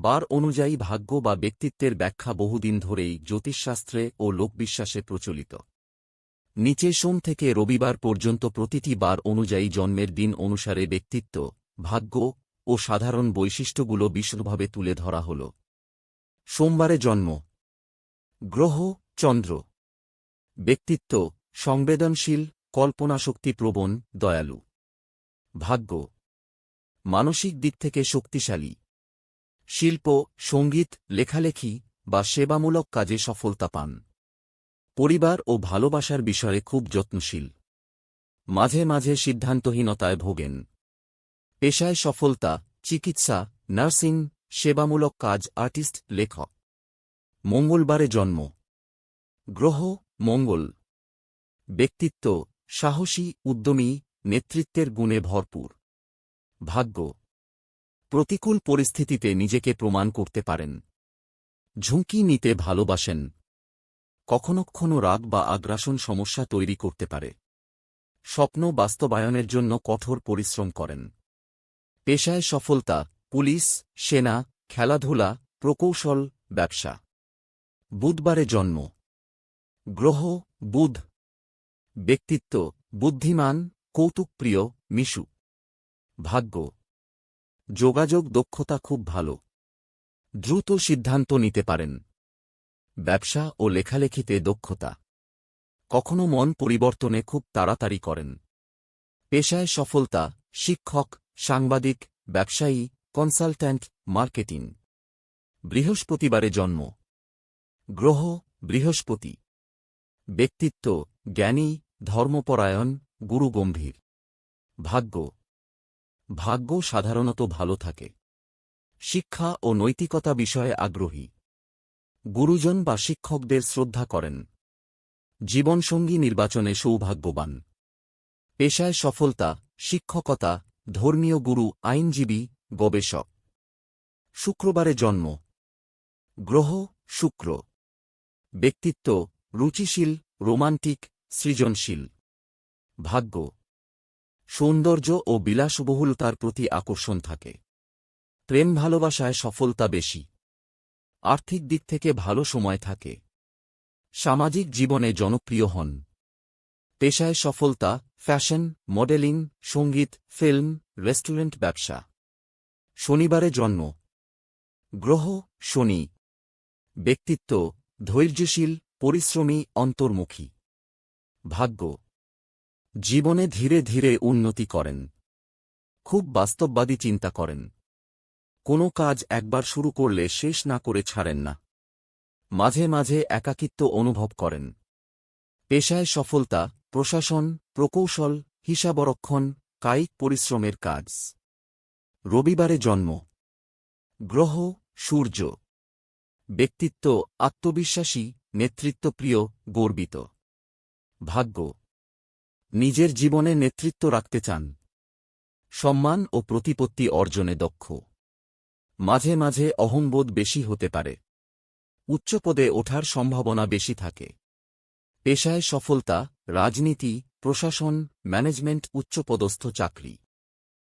বার অনুযায়ী ভাগ্য বা ব্যক্তিত্বের ব্যাখ্যা বহুদিন ধরেই জ্যোতিষশাস্ত্রে ও লোকবিশ্বাসে প্রচলিত। নিচে সোম থেকে রবিবার পর্যন্ত প্রতিটি বার অনুযায়ী জন্মের দিন অনুসারে ব্যক্তিত্ব, ভাগ্য ও সাধারণ বৈশিষ্ট্যগুলো বিশদভাবে তুলে ধরা হল। সোমবারে জন্ম। গ্রহ, চন্দ্র। ব্যক্তিত্ব, সংবেদনশীল, কল্পনাশক্তি প্রবণ, দয়ালু। ভাগ্য। মানসিক দিক থেকে শক্তিশালী। শিল্প, সংগীত, লেখালেখি বা সেবামূলক কাজে সফলতা পান। পরিবার ও ভালোবাসার বিষয়ে খুব যত্নশীল। মাঝে মাঝে সিদ্ধান্তহীনতায় ভোগেন। পেশায় সফলতা, চিকিৎসা, নার্সিং, সেবামূলক কাজ, আর্টিস্ট, লেখক। মঙ্গলবারে জন্ম। গ্রহ, মঙ্গল। ব্যক্তিত্ব, সাহসী, উদ্যমী, নেতৃত্বের গুণে ভরপুর। ভাগ্য। প্রতিকূল পরিস্থিতিতে নিজেকে প্রমাণ করতে পারেন। ঝুঁকি নিতে ভালোবাসেন। কখনো কখনো রাগ বা আগ্রাসন সমস্যা তৈরি করতে পারে। স্বপ্ন বাস্তবায়নের জন্য কঠোর পরিশ্রম করেন। পেশায় সফলতা, পুলিশ, সেনা, খেলাধুলা, প্রকৌশল, ব্যবসা। বুধবারে জন্ম। গ্রহ, বুধ। ব্যক্তিত্ব, বুদ্ধিমান, কৌতুকপ্রিয়, মিশু। ভাগ্য। যোগাযোগ দক্ষতা খুব ভালো। দ্রুত সিদ্ধান্ত নিতে পারেন। ব্যবসা ও লেখালেখিতে দক্ষতা। কখনো মন পরিবর্তনে খুব তাড়াতাড়ি করেন। পেশায় সফলতা, শিক্ষক, সাংবাদিক, ব্যবসায়ী, কনসালট্যান্ট, মার্কেটিং। বৃহস্পতিবারে জন্ম। গ্রহ, বৃহস্পতি। ব্যক্তিত্ব, জ্ঞানী, ধর্মপরায়ণ, গুরুগম্ভীর। ভাগ্য। ভাগ্য সাধারণত ভালো থাকে। শিক্ষা ও নৈতিকতা বিষয়ে আগ্রহী। গুরুজন বা শিক্ষকদের শ্রদ্ধা করেন। জীবনসঙ্গী নির্বাচনে সৌভাগ্যবান। পেশায় সফলতা, শিক্ষকতা, ধর্মীয় গুরু, আইনজীবী, গবেষক। শুক্রবারে জন্ম। গ্রহ, শুক্র। ব্যক্তিত্ব, রুচিশীল, রোমান্টিক, সৃজনশীল। ভাগ্য। সৌন্দর্য ও বিলাসবহুলতার প্রতি আকর্ষণ থাকে। প্রেম ভালোবাসায় সফলতা বেশি। আর্থিক দিক থেকে ভালো সময় থাকে। সামাজিক জীবনে জনপ্রিয় হন। পেশায় সফলতা, ফ্যাশন, মডেলিং, সংগীত, ফিল্ম, রেস্টুরেন্ট ব্যবসা। শনিবারে জন্ম। গ্রহ, শনি। ব্যক্তিত্ব, ধৈর্যশীল, পরিশ্রমী, অন্তর্মুখী। ভাগ্য। জীবনে ধীরে ধীরে উন্নতি করেন। খুব বাস্তববাদী চিন্তা করেন। কোনো কাজ একবার শুরু করলে শেষ না করে ছাড়েন না। মাঝে মাঝে একাকিত্ব অনুভব করেন। পেশায় সফলতা, প্রশাসন, প্রকৌশল, হিসাবরক্ষণ, কায়িক পরিশ্রমের কাজ। রবিবারে জন্ম। গ্রহ, সূর্য। ব্যক্তিত্ব, আত্মবিশ্বাসী, নেতৃত্বপ্রিয়, গর্বিত। ভাগ্য। নিজের জীবনে নেতৃত্ব রাখতে চান। সম্মান ও প্রতিপত্তি অর্জনে দক্ষ। মাঝে মাঝে অহংবোধ বেশি হতে পারে। উচ্চপদে ওঠার সম্ভাবনা বেশি থাকে। পেশায় সফলতা, রাজনীতি, প্রশাসন, ম্যানেজমেন্ট, উচ্চপদস্থ চাকরি।